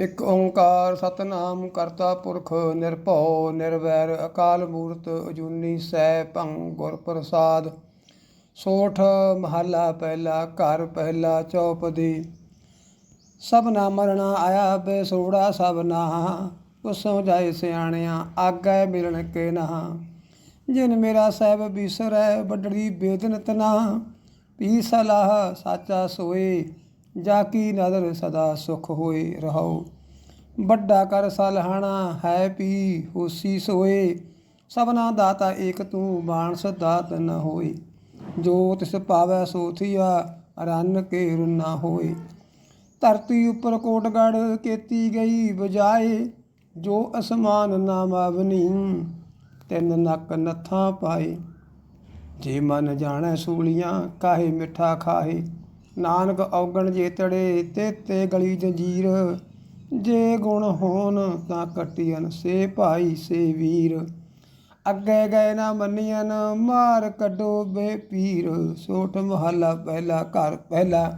ਇਕ ਓੰਕਾਰ ਸਤਨਾਮ ਕਰਤਾ ਪੁਰਖ ਨਿਰਭਉ, ਨਿਰਵੈਰ ਅਕਾਲ ਮੂਰਤ ਅਜੂਨੀ ਸੈ ਭੰ ਗੁਰ ਪ੍ਰਸਾਦ। ਸੋਠ ਮਹੱਲਾ ਪਹਿਲਾ, ਘਰ ਪਹਿਲਾ, ਚੌਪਦੀ। ਸਭ ਨਾ ਮਰਣਾ ਆਇਆ ਬੇਸੋੜਾ ਸਭਨਾ ਉਸ ਸਮਝਾਏ ਸਿਆਣਿਆਂ, ਆਗੈ ਮਿਲਣ ਕੇ ਨਾ ਜਿਨ ਮੇਰਾ ਸਹਿਬ ਬਿਸਰੈ, ਵੱਡੜੀ ਬੇਦਨਤ ਨਾ ਪੀ ਸਲਾਹ ਸਾਚਾ ਸੋਏ ਜਾ ਕੀ ਨਦਰ ਸਦਾ ਸੁਖ ਹੋਏ ਰਹੋ ਵੱਡਾ ਕਰ ਸਲਹਾਣਾ ਹੈ ਪੀ ਹੋਸੀ ਸੋਏ। ਸਭਨਾ ਦਾਤਾ ਏਕ ਤੂੰ ਬਾਣਸ ਦਾਤ ਨ ਹੋਏ। ਜੋ ਤਿਸ ਪਾਵੈ ਸੋ ਥੀਆ, ਰੰਨ ਕੇ ਰੁਨਾ ਹੋਏ। ਧਰਤੀ ਉੱਪਰ ਕੋਟਗੜ ਕੀਤੀ ਗਈ ਬਜਾਏ ਜੋ ਅਸਮਾਨ ਨਾ ਮਾਵਨੀ ਤਿੰਨ ਨੱਕ ਨੱਥਾਂ ਪਾਏ। ਜੇ ਮਨ ਜਾਣੈ ਸੂਲੀਆਂ, ਕਾਹੇ ਮਿੱਠਾ ਖਾਹੇ। ਨਾਨਕ ਔਗਣ ਜੇਤੜੇ ਤੇ ਤੇ ਗਲੀ ਜੰਜੀਰ, ਜੇ ਗੁਣ ਹੋਣ ਤਾਂ ਕਟਿයਨ ਸੇ ਭਾਈ ਸੇ ਵੀਰ। ਅੱਗੇ ਗਏ ਨਾ ਮੰਨੀਆਂ ਮਾਰ ਕੱਢੋ ਬੇ ਪੀਰ। ਸੋਠ ਮਹੱਲਾ ਪਹਿਲਾ, ਘਰ ਪਹਿਲਾ।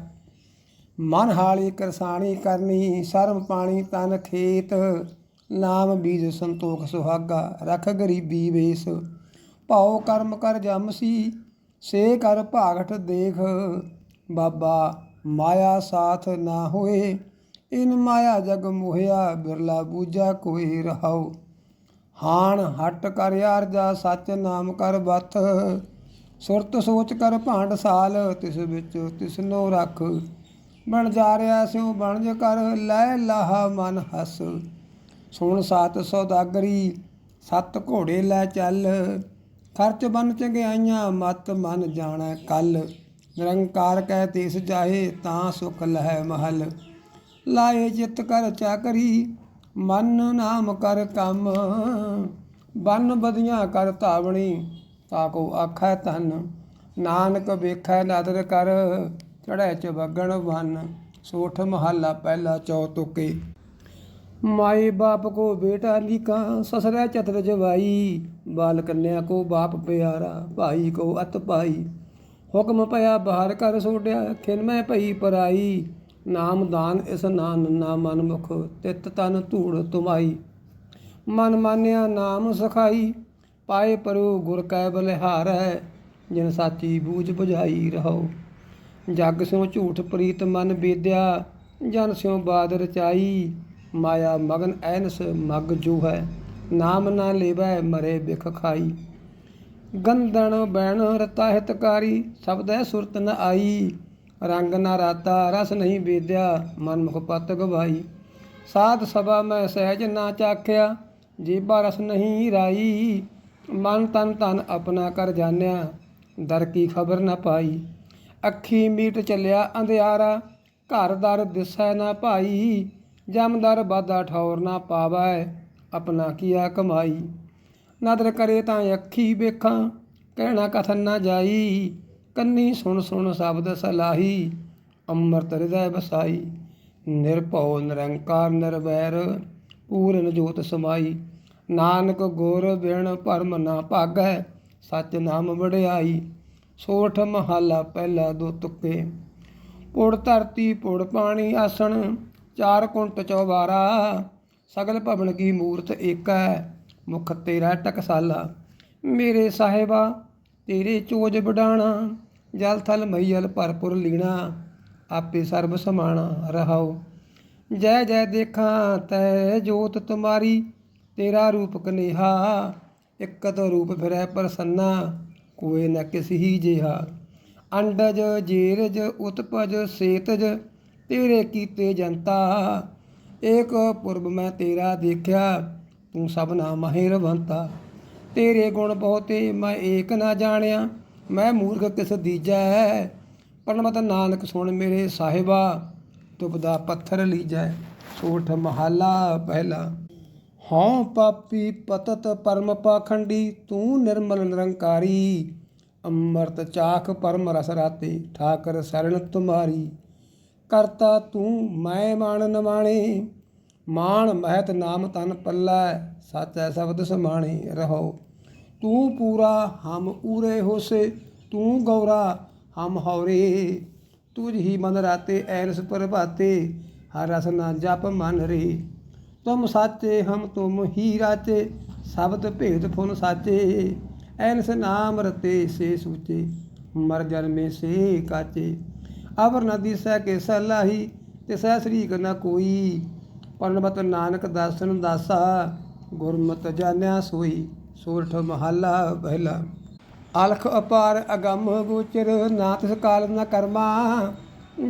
ਮਨ ਹਾਲੀ ਕਰਸਾਣੀ ਕਰਨੀ, ਸ਼ਰਮ ਪਾਣੀ ਤਨ ਖੇਤ। ਨਾਮ ਬੀਜ ਸੰਤੋਖ ਸੁਹਾਗਾ, ਰਖ ਗਰੀਬੀ ਵੇਸ। ਭਾਉ ਕਰਮ ਕਰ ਜਮਸੀ ਸੇ ਕਰ ਭਾਗਠ ਦੇਖ। ਬਾਬਾ, ਮਾਇਆ ਸਾਥ ਨਾ ਹੋਏ। ਇਨ ਮਾਇਆ ਜਗ ਮੋਹਿਆ, ਬਿਰਲਾ ਬੂਜਾ ਕੋਈ ਰਹਾਉ। ਹਾਣ ਹਟ ਕਰ ਯਾਰ ਜਾ ਸੱਚ ਨਾਮ ਕਰ ਬਤ। ਸੁਰਤ ਸੋਚ ਕਰ ਭਾਂਡ ਸਾਲ, ਤਿਸ ਵਿੱਚ ਤਿਸਨੋ ਰੱਖ। ਬਣ ਜਾ ਰਿਆ ਸਿਉ ਬਣਜ ਕਰ, ਲੈ ਲਾਹਾ ਮਨ ਹਸ। ਸੁਣ ਸਾਤ ਸੌਦਾਗਰੀ ਸੱਤ ਘੋੜੇ ਲੈ ਚੱਲ। ਖਰਚ ਬਨ ਚੰਗਿਆਈਆਂ, ਮਤ ਮਨ ਜਾਣੈ ਕੱਲ। ਨਿਰੰਕਾਰ ਕਹਿ ਤਿਸ ਜਾਹੇ ਤਾਂ ਸੁਖ ਲਹਿ ਮਹਲ। ਲਾਏ ਜਿਤ ਕਰ ਚਾਕਰੀ, ਮਨ ਨਾਮ ਕਰ ਕੰਮ। ਬਨ ਬਦੀਆਂ ਕਰ ਧਾਵਣੀ ਤਾਕੋ ਆਖੈ ਤਨ ਨਾਨਕ ਵੇਖੈ ਨਦਰ ਕਰ, ਚੜ੍ਹੈ ਚ ਵਗਣ ਵਨ। ਸੋਠ ਮਹੱਲਾ ਪਹਿਲਾ ਚੌ ਤੁਕੇ ਮਾਏ ਬਾਪ ਕੋ ਬੇਟਾ ਲੀਕਾ, ਸਸਰੈ ਚਤਰ ਜਵਾਈ ਬਾਲ ਕੰਨਿਆ ਕੋ ਬਾਪ ਪਿਆਰਾ, ਭਾਈ ਕੋ ਅਤ ਭਾਈ। ਹੁਕਮ ਪਿਆ ਬਾਹਰ ਕਰ ਸੋਡਿਆ ਖਿਨ ਮੈਂ ਭਈ ਪਰਾਈ। ਨਾਮ ਦਾਨ ਇਸ ਨਾਨ ਨਾ ਮਨ ਮੁਖ ਤਿਤ ਤਨ ਧੂੜ ਤੁਮਾਈ। ਮਨ ਮਾਨਿਆ ਨਾਮ ਸਖਾਈ, ਪਾਏ ਪਰੋ ਗੁਰ ਕੈ ਬਲਿਹਾਰੈ, ਜਿਨ ਸਾਚੀ ਬੂਝ 부ਝਾਈ ਰਹੋ। ਜਗ ਸਿਉ ਝੂਠ ਪ੍ਰੀਤ ਮਨ ਬੇਦਿਆ ਜਨ ਸਿਉ ਬਾਦ ਰਚਾਈ। ਮਾਇਆ ਮਗਨ ਐਨਸ ਮਗ ਜੂ ਹੈ ਨਾਮ ਨਾ ਲੇਵੈ ਮਰੇ ਬਿਖ ਖਾਈ। ਗੰਧਣ ਬੈਣ ਰਤਾ ਹਿਤਕਾਰੀ, ਸ਼ਬਦੈ ਸੁਰਤ ਨ ਆਈ। ਰੰਗ ਨਾ ਰਾਤਾ, ਰਸ ਨਹੀਂ ਵੇਦਿਆ ਮਨ ਮੁਖ ਪਤ ਗਵਾਈ। ਸਾਧ ਸਭਾ ਮੈਂ ਸਹਿਜ ਨਾ ਚਾਖਿਆ, ਜੀਬਾ ਰਸ ਨਹੀਂ ਰਾਈ। ਮਨ ਤਨ ਤਨ ਆਪਣਾ ਕਰ ਜਾਣਿਆ, ਦਰ ਕੀ ਖਬਰ ਨਾ ਪਾਈ। ਅੱਖੀ ਮੀਟ ਚੱਲਿਆ ਅੰਧਿਆਰਾ, ਘਰ ਦਰ ਦਿਸੈ ਨਾ ਭਾਈ। ਜਮਦਰ ਬਾਦਾ ਠੌਰ ਨਾ ਪਾਵੈ, ਆਪਣਾ ਕੀਆ ਕਮਾਈ। ਨਦਰ ਕਰੇ ਤਾਂ ਅੱਖੀ ਵੇਖਾਂ, ਕਹਿਣਾ ਕਥਨ ਨਾ ਜਾਈ, ਕੰਨੀ ਸੁਣ ਸੁਣ ਸ਼ਬਦ ਸਲਾਹੀ, ਅੰਮ੍ਰਿਤ ਹਿਰਦੈ ਵਸਾਈ, ਨਿਰਭਉ ਨਿਰੰਕਾਰ ਨਿਰਵੈਰ, ਪੂਰਨ ਜੋਤ ਸਮਾਈ, ਨਾਨਕ ਗੁਰ ਬਿਨ ਭਰਮ ਨਾ ਭਾਗੈ, ਸਚ ਨਾਮ ਵਡਿਆਈ, ਸੋਠ ਮਹੱਲਾ ਪਹਿਲਾ ਦੋ ਤੁਕੇ। ਪੁੜ ਧਰਤੀ ਪੁੜ ਪਾਣੀ ਆਸਣ, ਚਾਰ ਕੁੰਟ ਚੌਬਾਰਾ, ਸਗਲ ਭਵਨ ਕੀ ਮੂਰਤ ਏਕੈ ਮੁਖ ਤੇਰਾ ਟਕਸਾਲਾ। ਮੇਰੇ ਸਾਹਿਬਾ, ਤੇਰੇ ਚੋਜ ਵਡਾਣਾ, ਜਲ ਥਲ ਮਈਲ ਭਰਪੁਰ ਲੀਣਾ, ਆਪੇ ਸਰਬ ਸਮਾਣਾ ਰਹਾਓ ਜੈ ਜੈ ਦੇਖਾਂ, ਤੈ ਜੋਤ ਤੁਮਾਰੀ, ਤੇਰਾ ਰੂਪ ਕਨੇਹਾ, ਇਕਤ ਰੂਪ ਫਿਰੈ ਪ੍ਰਸੰਨਾ, ਕੋਏ ਨ ਕਿਸਹੀ ਜਿਹਾ। ਅੰਡਜ, ਜੀਰਜ, ਉਤਪਜ, ਸੇਤਜ, ਤੇਰੇ ਕੀਤੇ ਜਨਤਾ। ਏਕ ਪੁਰਬ ਮੈਂ ਤੇਰਾ ਦੇਖਿਆ ਤੂੰ ਸਭਨਾ ਮਹਿਰਵੰਤਾ ਤੇਰੇ ਗੁਣ ਬਹੁਤੇ ਮੈਂ ਏਕ ਨਾ ਜਾਣਿਆ। ਮੈਂ ਮੂਰਖ ਕਿਸ ਦੀਜੈ? ਪਰਮਤ ਨਾਨਕ ਸੁਣ ਮੇਰੇ ਸਾਹਿਬਾ। ਤੁਪਦਾ ਪੱਥਰ ਲੀਜੈ, ਸੋਠ ਮਹੱਲਾ ਪਹਿਲਾ। ਹਉ ਪਾਪੀ ਪਤਤ ਪਰਮ ਪਾਖੰਡੀ, ਤੂੰ ਨਿਰਮਲ ਨਿਰੰਕਾਰੀ। ਅੰਮ੍ਰਿਤ ਚਾਖ ਪਰਮ ਰਸ ਰਾਤੇ, ਠਾਕਰ ਸਰਣ ਤੁਮਾਰੀ। ਕਰਤਾ ਤੂੰ ਮੈਂ ਮਾਣ ਨਵਾਣੇ ਮਾਣ ਮਹਿਤ ਨਾਮ ਤਨ ਪੱਲਾ ਹੈ ਸ਼ਬਦ ਸਮਾਣੇ ਰਹੋ। ਤੂੰ ਪੂਰਾ, ਹਮ ਊਰੇ ਹੋਸੇ, ਤੂੰ ਗੌਰਾ, ਹਮ ਹੌਰੇ ਤੁਝ ਹੀ ਮਨ ਰਾਤੇ ਐਰਸ ਪ੍ਰਭਾਤੇ, ਹਰ ਰਸ ਨਾ ਜਪ ਮਨ ਰੇ। ਤੁਮ ਸਾਚੇ, ਹਮ ਤੁਮ ਹੀ ਰਾਚੇ, ਸ਼ਬਦ ਭੇਦ ਫੁਨ ਸਾਚੇ। ਐਨਸ ਨਾਮ ਰਤੇ ਸੇ ਸੂਚੇ, ਮਰ ਜਨਮੇ ਸੇ ਕਾਚੇ। ਅਵਰ ਨਦੀ ਸਹਿ ਕੇ ਸਲਾਹੀ ਤੇ ਸਹਿ ਸ੍ਰੀਕ ਨ ਕੋਈ। ਪਰਨਬਤ ਨਾਨਕ ਦਾਸਨ ਦਾਸਾ, ਗੁਰਮਤਿ ਜਾਣਿਆ ਸੋਈ, ਸੋਰਠ ਮਹੱਲਾ ਪਹਿਲਾ ਅਲਖ ਅਪਾਰ ਅਗੰਮ ਗੋਚਰ ਨਾ ਤਿਸ ਕਾਲ ਨ ਕਰਮਾ।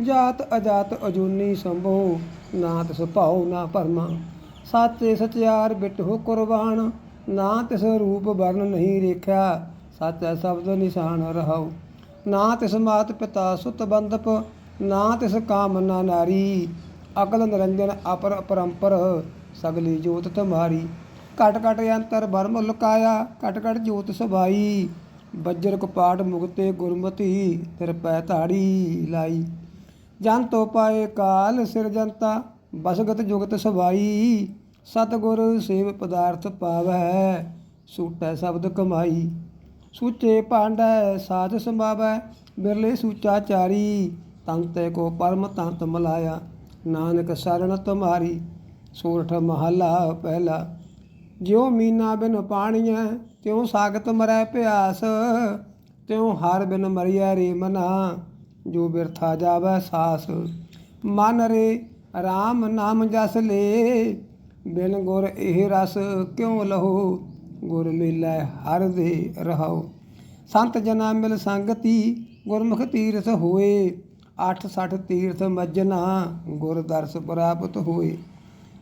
ਜਾਤ ਅਜਾਤ ਅਜੂਨੀ ਸੰਭੋ ਨਾ ਤਿਸ ਭਾਉ ਨਾ ਪਰਮਾ ਸਾਚੇ ਸਚਿਆਰ ਬਿਟਹੁ ਕੁਰਬਾਨ ਨਾ ਤਿਸ ਰੂਪ ਵਰਨ ਨਹੀਂ ਰੇਖਿਆ। ਸਾਚਾ ਸ਼ਬਦ ਨਿਸ਼ਾਨ ਰਹਾਉ। ਨਾ ਤਿਸ ਮਾਤ ਪਿਤਾ ਸੁਤ ਬੰਦਪ ਨਾ ਤਿਸ ਕਾਮ ਨਾ ਨਾਰੀ। ਅਕਲ ਨਿਰੰਜਨ ਅਪਰ ਪਰੰਪਰ, ਸਗਲੀ ਜੋਤ ਤੁਮਾਰੀ ਘਟ ਘਟ ਅੰਤਰ ਬਰਮ ਲੁਕਾਇਆ ਘਟ ਘਟ ਜੋਤ ਸਬਾਈ ਬੱਜਰ ਕਪਾਟ ਮੁਗਤੇ ਗੁਰਮਤੀ, ਤੇਰ ਪੈ ਧਾੜੀ ਲਾਈ। ਜਨ ਤੋ ਪਾਏ ਕਾਲ ਸਿਰਜੰਤਾ ਬਸਗਤ ਜੁਗਤ ਸਬਾਈ ਸਤਗੁਰ ਸੇਵ ਪਦਾਰਥ ਪਾਵੈ, ਸੂਟੈ ਸ਼ਬਦ ਕਮਾਈ। ਸੂਚੇ ਭਾਂਡੈ ਸਾਧ ਸਮਾਵੈ ਬਿਰਲੇ ਸੂਚਾ ਚਾਰੀ ਤੰਤੇ ਕੋ ਪਰਮ ਤੰਤ ਮਲਾਇਆ। ਨਾਨਕ ਸਰਣ ਤੁਮਾਰੀ ਸੂਰਠ ਮਹੱਲਾ ਪਹਿਲਾ। ਜਿਉ ਮੀਨਾ ਬਿਨ ਪਾਣੀਐ, ਤਿਉ ਸਾਗਤ ਮਰੈ ਪਿਆਸ। ਤਿਉ ਹਰ ਬਿਨ ਮਰਿਆ ਰੇ ਮਨਾ, ਜੋ ਬਿਰਥਾ ਜਾਵੈ ਸਾਸ। ਮਨ ਰੇ RAM ਨਾਮ ਜਸ ਲੇ, ਬਿਨ ਗੁਰ ਇਹ ਰਸ ਕਿਉ ਲਹੋ? ਗੁਰ ਮਿਲੈ ਹਰ ਦੇ ਰਹਾਉ। ਸੰਤ ਜਨਾ ਮਿਲ ਸੰਗਤੀ, ਗੁਰਮੁਖ ਤੀਰਥ ਹੋਏ। 860 ਤੀਰਥ ਮੱਜਨਾ ਗੁਰ ਦਰਸ ਪ੍ਰਾਪਤ ਹੋਏ।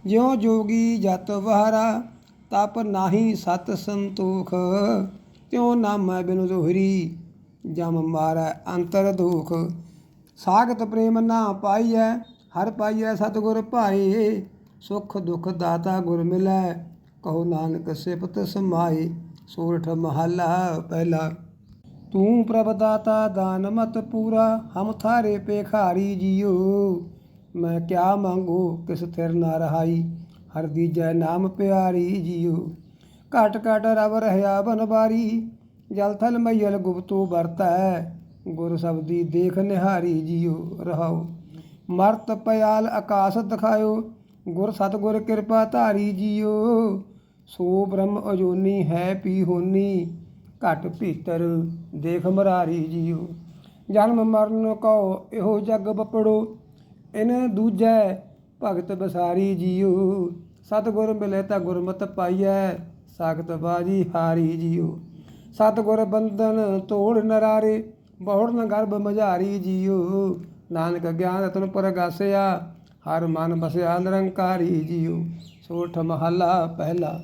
ਜਿਉ ਜੋਗੀ ਜਤ ਵਹਰਾ, ਤਪ ਨਾਹੀ ਸਤ ਸੰਤੋਖ। ਤਿਉ ਨਾਮੈ ਬਿਨ ਦੋਹਰੀ ਜਮ ਮਾਰੈ ਅੰਤਰ ਦੁਖ। ਸਾਗਤ ਪ੍ਰੇਮ ਨਾ ਪਾਈਐ, ਹਰ ਪਾਈਐ ਸਤਿਗੁਰ ਭਾਏ। ਸੁਖ ਦੁਖ ਦਾਤਾ ਗੁਰ ਮਿਲੈ, ਕਹੋ ਨਾਨਕ ਸਿਫਤ ਸਮਾਏ। ਸੂਰਠ ਮਹੱਲਾ ਪਹਿਲਾ। ਤੂੰ ਪ੍ਰਭਦਾਤਾ ਦਾਨ ਮਤ ਪੂਰਾ, ਹਮ ਥਾਰੇ ਪੇਖਾਰੀ ਜੀਓ। ਮੈਂ ਕਿਆ ਮੰਗੂ, ਕਿਸ ਥਿਰ ਨਾ ਰਹਾਈ, ਹਰ ਦੀਜੈ ਨਾਮ ਪਿਆਰੀ ਜੀਓ। ਘਟ ਘਟ ਰਵ ਰਹਿਆ ਬਨਬਾਰੀ ਜਲ ਥਲ ਮਈਲ ਗੁਪਤੂ ਵਰਤੈ, ਗੁਰ ਸਬਦੀ ਦੇਖ ਨਿਹਾਰੀ ਜੀਓ ਰਹਾਉ ਮਰਤ ਪਿਆਲ ਆਕਾਸ ਦਿਖਾਇਓ, ਗੁਰ ਸਤਗੁਰ ਕਿਰਪਾ ਧਾਰੀ ਜੀਓ। ਸੋ ਬ੍ਰਹਮ ਅਜੋਨੀ ਹੈ ਪੀ ਹੋਨੀ ਘਟ ਭੀਤਰ, ਦੇਖ ਮਰਾਰੀ ਜੀਓ। ਜਨਮ ਮਰਨ ਕਉ, ਇਹੋ ਜਗ ਬਪੜੋ। ਇਨ ਦੂਜੈ ਭਗਤ ਬਸਾਰੀ ਜੀਓ। ਸਤਗੁਰ ਮਿਲੇ ਤਾਂ ਗੁਰਮਤਿ ਪਾਈਐ, ਸਾਖਤ ਬਾਜੀ ਹਾਰੀ ਜੀਓ। ਸਤਗੁਰ ਬੰਧਨ ਤੋੜ ਨਰਾਰੇ, ਬਹੁੜ ਗਰਭ ਮਝਾਰੀ ਜੀਓ। ਨਾਨਕ ਗਿਆਨ ਰਤਨ ਪਰਗਾਸਿਆ, ਹਰ ਮਨ ਬਸਿਆ ਨਿਰੰਕਾਰੀ ਜੀਓ। ਸੋਠ ਮਹੱਲਾ ਪਹਿਲਾ।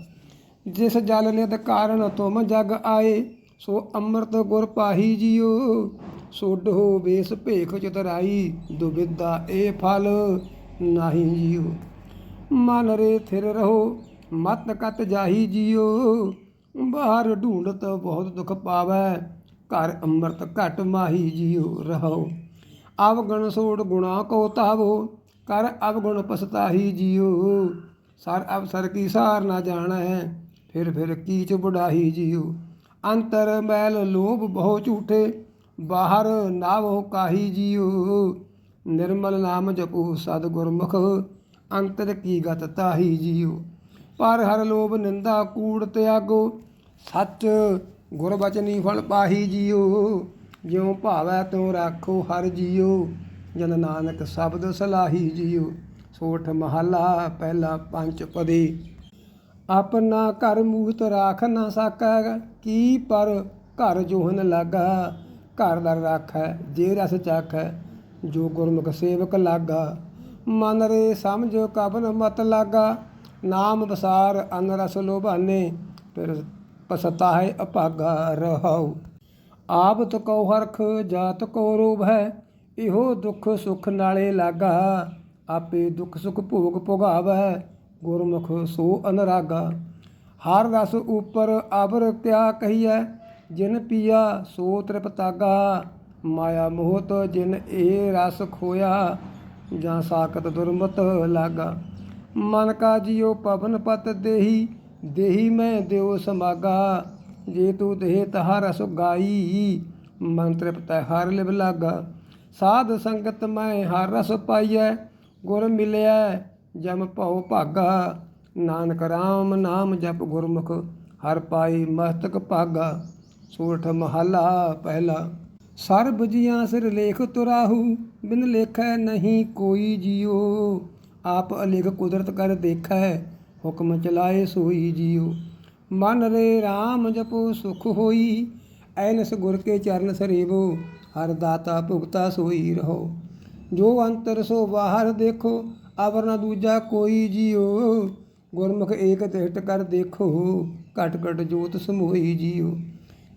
ਜਿਸ ਜਲ ਨਿਤ ਕਾਰਨ ਤੁਮ ਜਗ ਆਏ, ਸੋ ਅੰਮ੍ਰਿਤ ਗੁਰ ਪਾਹੀ ਜੀਓ। ਹੋ ਬੇਸ ਭੇਖ ਚਤਰਾਈ, ਦੁਬਿਧਾ ਇਹ ਫਲ ਨਾਹੀ ਜੀਓ। ਮਨ ਰੇ ਥਿਰ ਰਹੋ, ਮਤ ਕਤ ਜਾਹੀ ਜੀਓ। ਬਾਹਰ ਢੂੰਡਤ ਬਹੁਤ ਦੁਖ ਪਾਵੈ, ਘਰ ਅੰਮ੍ਰਿਤ ਘਟ ਮਾਹੀ ਜੀਓ ਰਹੋ ਅਵਗਣ ਸੋੜ ਗੁਣਾ ਕੋ ਤਾਵੋ, ਕਰ ਅਵਗੁਣ ਪਸਤਾਹੀ ਜੀਓ। ਸਰ ਅਵਸਰ ਕੀ ਸਾਰ ਨਾ ਹੈ ਫਿਰ ਫਿਰ ਕੀਚ ਬੁਢਾਹੀ ਜੀਓ ਅੰਤਰ ਮੈਲ ਲੋਭ ਬਹੁ ਝੂਠੇ, ਬਾਹਰ ਨਾਵੋ ਕਾਹੀ ਜੀਓ ਨਿਰਮਲ ਨਾਮ ਜਪੋ ਸਦ ਗੁਰਮੁਖ, ਅੰਤਰ ਕੀ ਗਤ ਤਾਹੀ ਜੀਓ ਪਰ ਹਰ ਲੋਭ ਨਿੰਦਾ ਕੂੜ ਤਿਆਗੋ, ਸੱਚ ਗੁਰ ਬਚਨੀ ਫਲ ਪਾਹੀ ਜੀਓ ਜਿਉ ਭਾਵੈ ਤੂੰ ਰਾਖੋ ਹਰ ਜੀਓ ਜਨ ਨਾਨਕ ਸ਼ਬਦ ਸਲਾਹੀ ਜੀਓ ਸੋਠ ਮਹੱਲਾ ਪਹਿਲਾ ਪੰਚ ਪਦੀ ਆਪਣਾ ਘਰ ਮੂਤ ਰਾਖ ਨਾ ਸਕੈ, ਕੀ ਪਰ ਘਰ ਜੋਹਨ ਲਾਗਾ? ਘਰ ਦਰ ਰਾਖੈ, ਜੇ ਰਸ ਚਾਖੈ, ਜੋ ਗੁਰਮੁਖ ਸੇਵਕ ਲਾਗਾ। ਮਨ ਰੇ ਸਮਝ ਕਬਨ ਮਤ ਲਾਗਾ, ਨਾਮ ਬਸਾਰ ਅਨ ਰਸ ਲੋਭਾਨੇ, ਫਿਰ ਪਸਤਾ ਅਭਾਗਾ ਰਹਾਉ। ਆਪ ਕੋ ਹਰਖ ਜਾਤ ਕੋ ਰੂਪ ਹੈ, ਇਹੋ ਦੁੱਖ ਸੁਖ ਨਾਲੇ ਲਾਗਾ। ਆਪੇ ਦੁੱਖ ਸੁਖ ਭੋਗ ਭੋਗਾਵੈ ਗੁਰਮੁਖ ਸੋ ਅਨਰਾਗਾ ਹਰ ਰਸ ਉਪਰ ਅਬਰ ਕਿਆ ਕਹੀਐ ਜਿਨ ਪੀਆ ਸੋ ਤ੍ਰਿਪਤਾਗਾ ਮਾਇਆ ਮੋਹਤ ਜਿਨ ਇਹ ਰਸ ਖੋਇਆ ਜਾਂ ਸਾਖਤ ਦੁਰਮਤ ਲਾਗਾ ਮਨ ਕਾ ਜਿਉ ਪਵਨ ਪਤ ਦੇਹੀ ਦੇਹੀ ਮੈਂ ਦਿਓ ਸਮਾਗਾ ਜੇ ਤੂੰ ਦੇਹ ਤਹਾ ਰਸ ਗਾਈ ਮਨ ਤ੍ਰਿਪਤ ਹਰ ਲਿਵ ਲਾਗਾ ਸਾਧ ਸੰਗਤ ਮੈਂ ਹਰ ਰਸ ਪਾਈਐ ਗੁਰ ਮਿਲਿਆ ਜਮ ਭਉ ਭਾਗਾ, ਨਾਨਕ ਰਾਮ ਨਾਮ ਜਪ ਗੁਰਮੁਖ, ਹਰ ਪਾਈ ਮਸਤਕ ਭਾਗਾ, ਸੂਰਠ ਮਹਲਾ ਪਹਿਲਾ। ਸਰਬ ਜੀਆਂ ਸਿਰ ਲੇਖ ਤੁਰਾਹੂ, ਬਿਨ ਲੇਖੈ ਨਹੀਂ ਕੋਈ ਜਿਉ। ਆਪ ਅਲਿਖ ਕੁਦਰਤ ਕਰ ਦੇਖੈ, ਹੁਕਮ ਚਲਾਏ ਸੋਈ ਜਿਉ। ਮਨ ਰੇ RAM ਜਪੋ ਸੁਖ ਹੋਈ, ਐਨਸ ਗੁਰ ਕੇ ਚਰਨ ਸਰੇਵੋ, ਹਰ ਦਾਤਾ ਭੁਗਤਾ ਸੋਈ ਰਹੋ। ਜੋ ਅੰਤਰ ਸੋ ਬਾਹਰ ਦੇਖੋ ਅਵਰ ਨ ਦੂਜਾ ਕੋਈ ਜਿਉ ਗੁਰਮੁਖ ਏਕ ਤਿਸ਼ਟ ਕਰ ਦੇਖੋ, ਘਟ ਘਟ ਜੋਤ ਸਮੋਈ ਜਿਉ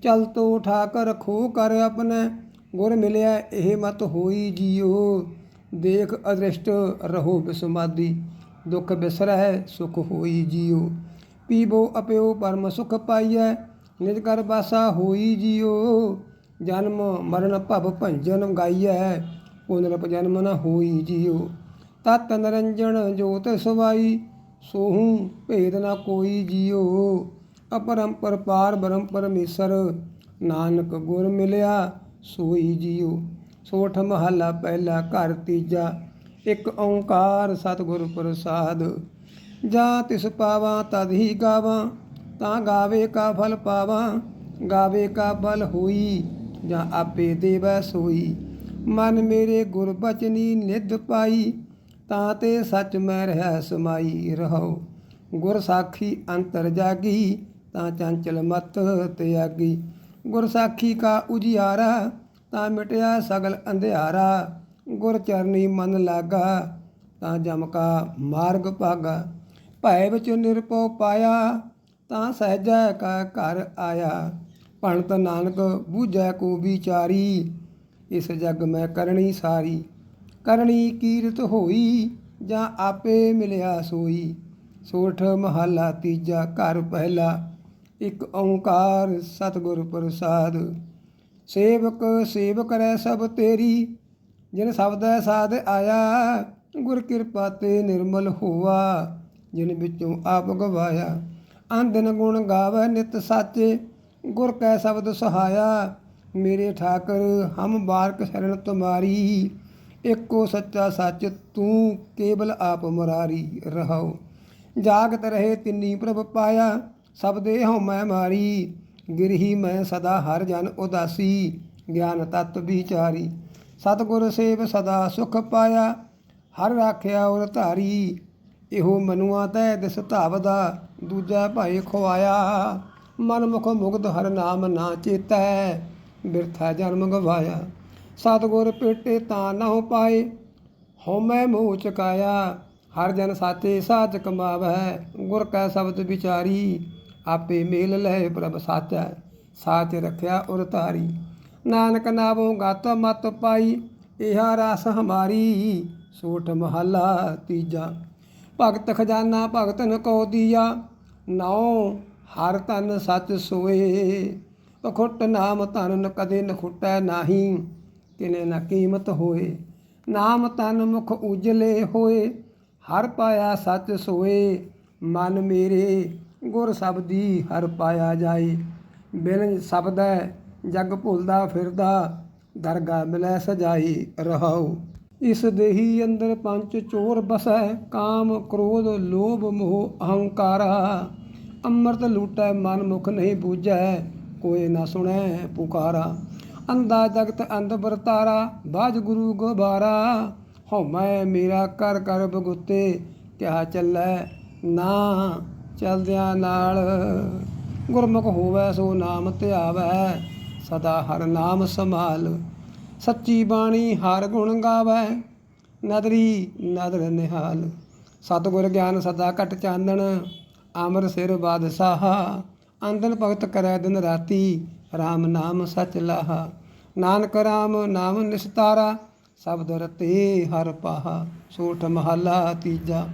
ਚਲ ਤੋ ਠਾਕ ਰਖੋ ਕਰ ਆਪਣਾ, ਗੁਰ ਮਿਲਿਆ ਇਹ ਮਤ ਹੋਈ ਜਿਉ ਦੇਖ ਅਦ੍ਰਿਸ਼ਟ ਰਹੋ ਬਿਸਮਾਦੀ, ਦੁਖ ਬਿਸਰੈ ਸੁਖ ਹੋਈ ਜਿਉ ਪੀਬੋ ਅਪਿਓ ਪਰਮ ਸੁਖ ਪਾਈਐ, ਨਿਜ ਕਰ ਬਾਸਾ ਹੋਈ ਜਿਉ ਜਨਮ ਮਰਨ ਭਵ ਭੰਜਨ ਗਾਈਐ, ਪੁਨਰਪ ਜਨਮ ਨ ਹੋਈ ਜਿਉ ਤਤ ਨਰੰਜਨ ਜੋਤ ਸਵਾਈ ਸੋਹੂ ਭੇਦ ਨਾ ਕੋਈ ਜਿਉ ਅਪਰੰਪਰ ਪਾਰ ਬ੍ਰਹਮ ਪਰਮੇਸ਼ਰ, ਨਾਨਕ ਗੁਰ ਮਿਲਿਆ ਸੋਈ ਜਿਉ ਸੋਠ ਮਹੱਲਾ ਪਹਿਲਾ ਘਰ ਤੀਜਾ, ਇੱਕ ਓੰਕਾਰ ਸਤਿਗੁਰ ਪ੍ਰਸਾਦ। ਜਾਂ ਤਿਸ ਪਾਵਾਂ ਤਦ ਹੀ ਗਾਵਾਂ, ਤਾਂ ਗਾਵੇ ਕਾ ਫਲ ਪਾਵਾਂ, ਗਾਵੇ ਕਾ ਬਲ ਹੋਈ, ਜਾਂ ਆਪੇ ਦੇਵੈ ਸੋਈ। ਮਨ ਮੇਰੇ ਗੁਰ ਬਚਨੀ ਨਿਧ ਪਾਈ ਤਾਂ ਤੇ ਸੱਚ ਮੈਂ ਰਹਿ ਸਮਾਈ ਰਹੋ ਗੁਰ ਸਾਖੀ ਅੰਤਰ ਜਾਗੀ, ਤਾਂ ਚੰਚਲ ਮਤ ਤਿਆਗੀ ਗੁਰ ਸਾਖੀ ਕਾ ਉਜਿਆਰਾ, ਤਾਂ ਮਿਟਿਆ ਸਗਲ ਅੰਧਿਆਰਾ। ਗੁਰ ਚਰਨੀ ਮਨ ਲਾਗਾ, ਤਾਂ ਜਮ ਕਾ ਮਾਰਗ ਭਾਗਾ। ਭੈ ਵਿੱਚ ਨਿਰਪਉ ਪਾਇਆ, ਤਾਂ ਸਹਿਜੈ ਕਾ ਘਰ ਆਇਆ। ਭਣਤ ਨਾਨਕ ਬੂਝੈ ਕੋ ਵਿਚਾਰੀ, ਇਸ ਜਗ ਮੈਂ ਕਰਨੀ ਸਾਰੀ। ਕਰਨੀ ਕੀਰਤ ਹੋਈ ਜਾਂ ਆਪੇ ਮਿਲਿਆ ਸੋਈ। ਸੋਠ ਮਹੱਲਾ ਤੀਜਾ ਘਰ ਪਹਿਲਾ, ਇੱਕ ਓੰਕਾਰ ਸਤਿਗੁਰ ਪ੍ਰਸਾਦ। ਸੇਵਕ ਸੇਵਕ ਰਹਿ ਸਭ ਤੇਰੀ, ਜਿਨ ਸ਼ਬਦੈ ਸਾਧ ਆਇਆ, ਗੁਰ ਕਿਰਪਾ ਤੇ ਨਿਰਮਲ ਹੋਵਾ ਜਿਨ ਵਿੱਚੋਂ ਆਪ ਗਵਾਇਆ। ਅੰਦਨ ਗੁਣ ਗਾਵੇ ਨਿਤ ਸਾਚੇ, ਗੁਰ ਕੈ ਸ਼ਬਦ ਸਹਾਇਆ, ਮੇਰੇ ਠਾਕਰ ਹਮ ਬਾਰਕ ਸ਼ਰਨ ਤੁਮਾਰੀ। ਏਕੋ ਸੱਚਾ ਸੱਚ ਤੂੰ ਕੇਵਲ ਆਪ ਮੁਰਾਰੀ ਰਹਾਉ। ਜਾਗਤ ਰਹੇ ਤਿੰਨੀ ਪ੍ਰਭ ਪਾਇਆ, ਸਭ ਦੇ ਹਉਮੈ ਮਾਰੀ। ਗਿਰਹੀ ਮੈਂ ਸਦਾ ਹਰ ਜਨ ਉਦਾਸੀ, ਗਿਆਨ ਤਤ ਵਿਚਾਰੀ। ਸਤਿਗੁਰ ਸੇਵ ਸਦਾ ਸੁਖ ਪਾਇਆ, ਹਰ ਰਾਖਿਆ ਔਰ ਧਾਰੀ। ਇਹੋ ਮਨੁਆ ਤੈ ਦਿਸ ਧਾਵਦਾ, ਦੂਜਾ ਭਾਈ ਖਵਾਇਆ ਮਨ ਮੁਖ ਮੁਗਧ ਹਰ ਨਾਮ ਨਾ ਚੇਤੈ, ਬਿਰਥਾ ਜਨਮ ਗਵਾਇਆ। ਸਤਿਗੁਰ ਪੇਟੇ ਤਾਂ ਨਾ ਹੋ ਪਾਏ, ਹਉਮੈ ਮੋਹ ਚਕਾਇਆ, ਹਰ ਜਨ ਸਾਚੇ ਸਾਚ ਕਮਾਵੈ ਗੁਰ ਕੈ ਸ਼ਬਦ ਵਿਚਾਰੀ, ਆਪੇ ਮੇਲ ਲੈ ਪ੍ਰਭ ਸਾਚੈ, ਸਾਚ ਰਖਿਆ ਉਰ ਧਾਰੀ। ਨਾਨਕ ਨਾਮੋ ਗਤ ਮਤ ਪਾਈ, ਇਹਾ ਰਸ ਹਮਾਰੀ, ਸੋਠ ਮਹੱਲਾ ਤੀਜਾ। ਭਗਤ ਖਜ਼ਾਨਾ ਭਗਤਨ ਕੋ ਦੀਆ, ਨਾਉ ਹਰ ਤਨ ਸਚ ਸੋਏ। ਅਖੁੱਟ ਨਾਮ ਧਨ ਕਦੇ ਨ ਖੁੱਟੈ ਨਾਹੀ। ਕਿਨੇ ਨਾ ਕੀਮਤ ਹੋਏ, ਨਾਮ ਤਨ ਮੁਖ ਉਜਲੇ ਹੋਏ, ਹਰ ਪਾਇਆ ਸੱਚ ਸੋਏ, ਮਨ ਮੇਰੇ ਗੁਰ ਸਬਦੀ ਹਰ ਪਾਇਆ ਜਾਏ। ਬਿਨ ਸਬਦੈ ਜਗ ਭੁੱਲਦਾ ਫਿਰਦਾ, ਦਰਗਾ ਮਿਲੈ ਸਜਾਈ ਰਹਾਉ। ਇਸ ਦੇਹੀ ਅੰਦਰ ਪੰਜ ਚੋਰ ਬਸੈ, ਕਾਮ ਕ੍ਰੋਧ ਲੋਭ ਮੋਹ ਅਹੰਕਾਰਾ। ਅੰਮ੍ਰਿਤ ਲੂਟੈ ਮਨ ਮੁਖ ਨਹੀਂ ਬੂਝੈ, ਕੋਈ ਨਾ ਸੁਣੈ ਪੁਕਾਰਾ। ਅੰਦਾ ਜਗਤ ਅੰਧ ਵਰਤਾਰਾ, ਬਾਜ ਗੁਰੂ ਗੋਬਾਰਾ। ਹਉਮੈ ਮੇਰਾ ਕਰ ਕਰ ਬਗੁੱਤੇ ਕਿਆ ਚੱਲੈ ਨਾ ਚਲਦਿਆਂ ਨਾਲ। ਗੁਰਮੁਖ ਹੋਵੈ ਸੋ ਨਾਮ ਧਿਆਵੈ, ਸਦਾ ਹਰ ਨਾਮ ਸੰਭਾਲ। ਸੱਚੀ ਬਾਣੀ ਹਰ ਗੁਣ ਗਾਵੈ, ਨਦਰੀ ਨਦਰ ਨਿਹਾਲ। ਸਤਿਗੁਰ ਗਿਆਨ ਸਦਾ ਘਟ ਚਾਨਣ, ਅਮਰ ਸਿਰ ਬਾਦਸ਼ਾਹ। ਅੰਦਨ ਭਗਤ ਕਰੈ ਦਿਨ ਰਾਤੀ RAM ਨਾਮ ਸਚ ਲਾਹਾ। ਨਾਨਕ ਰਾਮ ਨਾਮ ਨਿਸਤਾਰਾ ਸ਼ਬਦ ਰਤੇ ਹਰ ਪਾਹਾ, ਸੋਠ ਮਹੱਲਾ ਤੀਜਾ।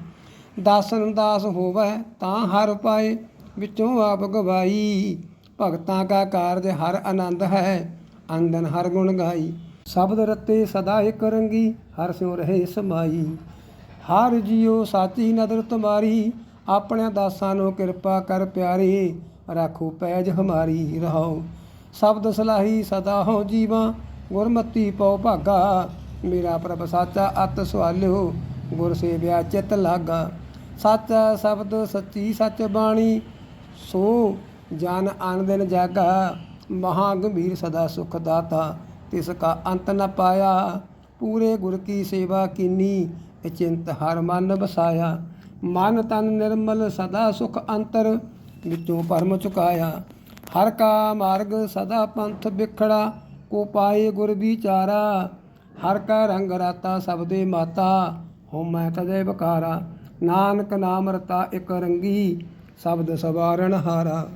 ਦਾਸਨ ਦਾਸ ਹੋਵੈ ਤਾਂ ਹਰ ਪਾਏ, ਵਿੱਚੋਂ ਆਪ ਗਵਾਈ। ਭਗਤਾਂ ਕਾ ਕਾਰਜ ਹਰ ਆਨੰਦ ਹੈ ਅੰਦਨ ਹਰ ਗੁਣ ਗਾਈ। ਸ਼ਬਦ ਰਤੇ ਸਦਾ ਇੱਕ ਰੰਗੀ, ਹਰ ਸਿਉ ਰਹੇ ਸਮਾਈ। ਹਰ ਜੀਉ ਸਾਚੀ ਨਦਰ ਤੁਮਾਰੀ ਆਪਣੇ ਦਾਸਾਂ ਨੂੰ ਕਿਰਪਾ ਕਰ ਪਿਆਰੇ, ਰਾਖੋ ਪੈਜ ਹਮਾਰੀ, ਰਹਾਓ। ਸ਼ਬਦ ਸਲਾਹੀ ਸਦਾ ਹੋ ਜੀਵਾਂ, ਗੁਰਮਤੀ ਪਉ ਭਾਗਾ। ਮੇਰਾ ਪ੍ਰਭ ਸਾਚਾ ਅਤ ਸਵਾਲਿਓ, ਗੁਰ ਸੇਵਿਆ ਚਿਤ ਲਾਗਾ। ਸੱਚ ਸ਼ਬਦ ਸੱਚੀ ਸੱਚ ਬਾਣੀ, ਸੋ ਜਨ ਅਨ ਦਿਨ ਜਾਗਾ। ਮਹਾ ਗੰਭੀਰ ਸਦਾ ਸੁਖ ਦਾਤਾ, ਤਿਸ ਕਾ ਅੰਤ ਨ ਪਾਇਆ। ਪੂਰੇ ਗੁਰ ਕੀ ਸੇਵਾ ਕੀਨੀ ਅਚਿੰਤ ਹਰ ਮਨ ਵਸਾਇਆ। ਮਨ ਤਨ ਨਿਰਮਲ ਸਦਾ ਸੁਖ ਅੰਤਰ, ਵਿੱਚੋਂ ਪਰਮ ਚੁਕਾਇਆ। ਹਰ ਕਾ ਮਾਰਗ ਸਦਾ ਪੰਥ ਵਿਖੜਾ, ਕੋ ਪਾਏ ਗੁਰ ਵਿਚਾਰਾ। ਹਰ ਕਾ ਰੰਗ ਰਾਤਾ ਸਬਦੇ ਮਾਤਾ ਹੋ ਮੈਂ ਕਦੇ ਬਕਾਰਾ ਨਾਨਕ ਨਾਮ ਰਤਾ ਇਕ ਰੰਗੀ, ਸ਼ਬਦ ਸਵਾਰਨ ਹਾਰਾ।